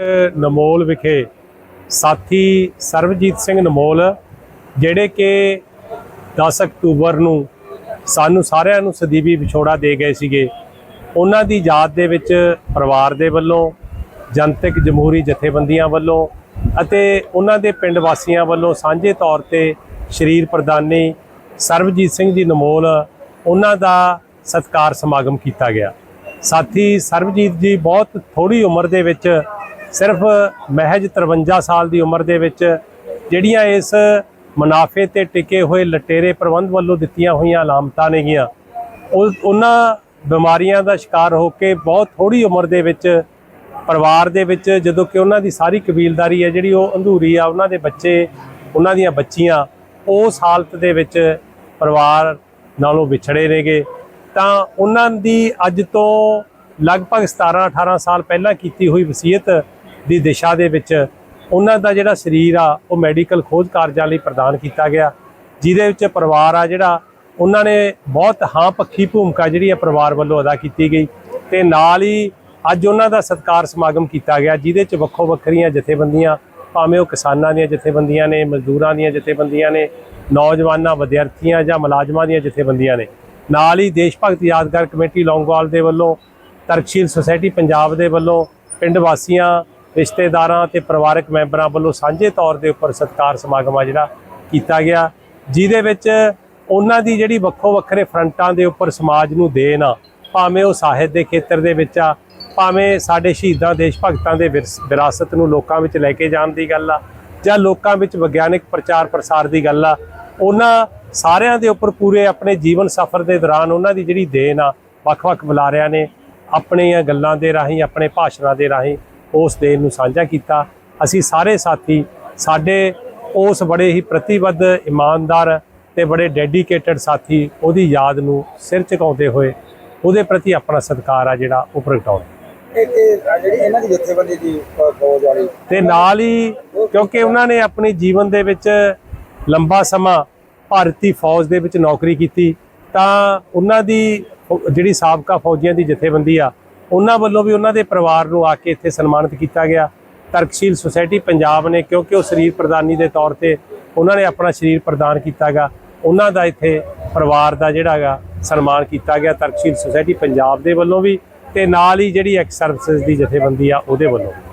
ਨਮੋਲ ਵਿਖੇ ਸਾਥੀ ਸਰਬਜੀਤ ਸਿੰਘ ਨਮੋਲ, ਜਿਹੜੇ ਕਿ 10 ਅਕਤੂਬਰ ਨੂੰ ਸਾਨੂੰ ਸਾਰਿਆਂ ਨੂੰ ਸਦੀਵੀ ਵਿਛੋੜਾ ਦੇ ਗਏ ਸੀਗੇ, ਉਹਨਾਂ ਦੀ ਯਾਦ ਦੇ ਵਿੱਚ ਪਰਿਵਾਰ ਦੇ ਵੱਲੋਂ, ਜਨਤਕ ਜਮਹੂਰੀ ਜਥੇਬੰਦੀਆਂ ਵੱਲੋਂ ਅਤੇ ਉਹਨਾਂ ਦੇ ਪਿੰਡ ਵਾਸੀਆਂ ਵੱਲੋਂ ਸਾਂਝੇ ਤੌਰ ਤੇ ਸ਼ਰੀਰ ਪ੍ਰਦਾਨੀ ਸਰਬਜੀਤ ਸਿੰਘ ਜੀ ਨਮੋਲ, ਉਹਨਾਂ ਦਾ ਸਤਕਾਰ ਸਮਾਗਮ ਕੀਤਾ ਗਿਆ। ਸਾਥੀ ਸਰਬਜੀਤ ਜੀ ਬਹੁਤ ਥੋੜੀ ਉਮਰ ਦੇ ਵਿੱਚ ਸਿਰਫ ਮਹਿਜ 53 ਸਾਲ ਦੀ ਉਮਰ ਦੇ ਵਿੱਚ ਜਿਹੜੀਆਂ ਇਸ ਮੁਨਾਫੇ ਤੇ ਟਿਕੇ ਹੋਏ ਲਟੇਰੇ ਪ੍ਰਬੰਧ ਵੱਲੋਂ ਦਿੱਤੀਆਂ ਹੋਈਆਂ ਅਲਾਮਤਾਂ ਨੇਗੀਆਂ, ਉਹ ਉਹਨਾਂ ਬਿਮਾਰੀਆਂ ਦਾ ਸ਼ਿਕਾਰ ਹੋ ਕੇ ਬਹੁਤ ਥੋੜੀ ਉਮਰ ਦੇ ਵਿੱਚ ਪਰਿਵਾਰ ਦੇ ਵਿੱਚ ਜਦੋਂ ਕਿ ਉਹਨਾਂ ਦੀ ਸਾਰੀ ਕਬੀਲਦਾਰੀ ਹੈ ਜਿਹੜੀ ਉਹ ਅੰਧੂਰੀ ਆ, ਉਹਨਾਂ ਦੇ ਬੱਚੇ, ਉਹਨਾਂ ਦੀਆਂ ਬੱਚੀਆਂ, ਉਸ ਹਾਲਤ ਦੇ ਵਿੱਚ ਪਰਿਵਾਰ ਨਾਲੋਂ ਵਿਛੜੇ ਨੇਗੇ। ਤਾਂ ਉਹਨਾਂ ਦੀ ਅੱਜ ਤੋਂ ਲਗਭਗ 17 18 ਸਾਲ ਪਹਿਲਾਂ ਕੀਤੀ ਹੋਈ ਵਸੀਅਤ ਦੀ ਦਿਸ਼ਾ ਦੇ ਵਿੱਚ ਉਹਨਾਂ ਦਾ ਜਿਹੜਾ ਸਰੀਰ ਆ, ਉਹ ਮੈਡੀਕਲ ਖੋਜ ਕਾਰਜਾਂ ਲਈ ਪ੍ਰਦਾਨ ਕੀਤਾ ਗਿਆ, ਜਿਹਦੇ ਵਿੱਚ ਪਰਿਵਾਰ ਆ ਜਿਹੜਾ, ਉਹਨਾਂ ਨੇ ਬਹੁਤ ਹਾਂ ਪੱਖੀ ਭੂਮਿਕਾ ਜਿਹੜੀ ਆ ਪਰਿਵਾਰ ਵੱਲੋਂ ਅਦਾ ਕੀਤੀ ਗਈ ਤੇ ਨਾਲ ਹੀ ਅੱਜ ਉਹਨਾਂ ਦਾ ਸਤਕਾਰ ਸਮਾਗਮ ਕੀਤਾ ਗਿਆ, ਜਿਹਦੇ ਚ ਵੱਖੋ ਵੱਖਰੀਆਂ ਜਥੇਬੰਦੀਆਂ, ਭਾਵੇਂ ਉਹ ਕਿਸਾਨਾਂ ਦੀਆਂ ਜਥੇਬੰਦੀਆਂ ਨੇ, ਮਜ਼ਦੂਰਾਂ ਦੀਆਂ ਜਥੇਬੰਦੀਆਂ ਨੇ, ਨੌਜਵਾਨਾਂ, ਵਿਦਿਆਰਥੀਆਂ ਜਾਂ ਮੁਲਾਜ਼ਮਾਂ ਦੀਆਂ ਜਥੇਬੰਦੀਆਂ ਨੇ। ਨਾਲ ਹੀ ਦੇਸ਼ ਭਗਤ ਯਾਦਗਾਰ ਕਮੇਟੀ ਲੌਂਗਵਾਲ ਦੇ ਵੱਲੋਂ ਤਰਕਸ਼ੀਲ ਸੁਸਾਇਟੀ ਪੰਜਾਬ ਦੇ ਵੱਲੋਂ ਪਿੰਡ ਵਾਸੀਆਂ ਰਿਸ਼ਤੇਦਾਰਾਂ ਤੇ ਪਰਿਵਾਰਕ ਮੈਂਬਰਾਂ ਵੱਲੋਂ ਸਾਂਝੇ ਤੌਰ ਦੇ ਉੱਪਰ ਸਤਕਾਰ ਸਮਾਗਮ ਆ ਜਿਹੜਾ ਕੀਤਾ ਗਿਆ, ਜਿਹਦੇ ਵਿੱਚ ਉਹਨਾਂ ਦੀ ਜਿਹੜੀ ਵੱਖੋ ਵੱਖਰੇ ਫਰੰਟਾਂ ਦੇ ਉੱਪਰ ਸਮਾਜ ਨੂੰ ਦੇਣ ਆ, ਭਾਵੇਂ ਉਹ ਸਾਹਿਤ ਦੇ ਖੇਤਰ ਦੇ ਵਿੱਚ ਆ, ਭਾਵੇਂ ਸਾਡੇ ਸ਼ਹੀਦਾਂ ਦੇਸ਼ ਭਗਤਾਂ ਦੇ ਵਿਰਸ- ਵਿਰਾਸਤ ਨੂੰ ਲੋਕਾਂ ਵਿੱਚ ਲੈ ਕੇ ਜਾਣ ਦੀ ਗੱਲ ਆ, ਜਾਂ ਲੋਕਾਂ ਵਿੱਚ ਵਿਗਿਆਨਕ ਪ੍ਰਚਾਰ ਪ੍ਰਸਾਰ ਦੀ ਗੱਲ ਆ, ਉਹਨਾਂ ਸਾਰਿਆਂ ਦੇ ਉੱਪਰ ਪੂਰੇ ਆਪਣੇ ਜੀਵਨ ਸਫ਼ਰ ਦੇ ਦੌਰਾਨ ਉਹਨਾਂ ਦੀ ਜਿਹੜੀ ਦੇਣ ਆ, ਵੱਖ-ਵੱਖ ਬੁਲਾਰਿਆਂ ਨੇ ਆਪਣੀਆਂ ਗੱਲਾਂ ਦੇ ਰਾਹੀਂ, ਆਪਣੇ ਭਾਸ਼ਣਾਂ ਦੇ ਰਾਹੀਂ ਉਸ ਦੇਣ ਨੂੰ ਸਾਂਝਾ ਕੀਤਾ। ਅਸੀਂ ਸਾਰੇ ਸਾਥੀ ਸਾਡੇ ਉਸ ਬੜੇ ਹੀ ਪ੍ਰਤੀਬੱਧ ਇਮਾਨਦਾਰ ਤੇ ਬੜੇ ਡੈਡੀਕੇਟਡ ਸਾਥੀ ਉਹਦੀ ਯਾਦ ਨੂੰ ਸਿਰ ਝੁਕਾਉਂਦੇ ਹੋਏ ਉਹਦੇ ਪ੍ਰਤੀ ਆਪਣਾ ਸਤਿਕਾਰ ਆ ਜਿਹੜਾ ਉਹ ਪ੍ਰਗਟਾਉਂਦੇ ਤੇ ਨਾਲ ਹੀ ਕਿਉਂਕਿ ਉਹਨਾਂ ਨੇ ਆਪਣੀ ਜੀਵਨ ਦੇ ਵਿੱਚ ਲੰਬਾ ਸਮਾਂ ਭਾਰਤੀ ਫੌਜ ਦੇ ਵਿੱਚ ਨੌਕਰੀ ਕੀਤੀ ਤਾਂ ਉਹਨਾਂ ਦੀ ਜਿਹੜੀ ਸਾਬਕਾ ਫੌਜੀਆਂ ਦੀ ਜਥੇਬੰਦੀ ਆ ਉਹਨਾਂ ਵੱਲੋਂ ਵੀ ਉਹਨਾਂ ਦੇ ਪਰਿਵਾਰ ਨੂੰ ਆ ਕੇ ਇੱਥੇ ਸਨਮਾਨਿਤ ਕੀਤਾ ਗਿਆ ਤਰਕਸ਼ੀਲ ਸੁਸਾਇਟੀ ਪੰਜਾਬ ਨੇ, ਕਿਉਂਕਿ ਉਹ ਸਰੀਰ ਪ੍ਰਦਾਨੀ ਦੇ ਤੌਰ ਤੇ ਉਹਨਾਂ ਨੇ ਆਪਣਾ ਸਰੀਰ ਪ੍ਰਦਾਨ ਕੀਤਾਗਾ ਉਹਨਾਂ ਦਾ ਇੱਥੇ ਪਰਿਵਾਰ ਦਾ ਜਿਹੜਾ ਹੈਗਾ ਸਨਮਾਨ ਕੀਤਾ ਗਿਆ ਤਰਕਸ਼ੀਲ ਸੁਸਾਇਟੀ ਪੰਜਾਬ ਦੇ ਵੱਲੋਂ ਵੀ ਤੇ ਨਾਲ ਹੀ ਜਿਹੜੀ ਐਕਸ ਸਰਵਿਸਿਜ਼ ਦੀ ਜਥੇਬੰਦੀ ਆ ਉਹਦੇ ਵੱਲੋਂ ਵੀ।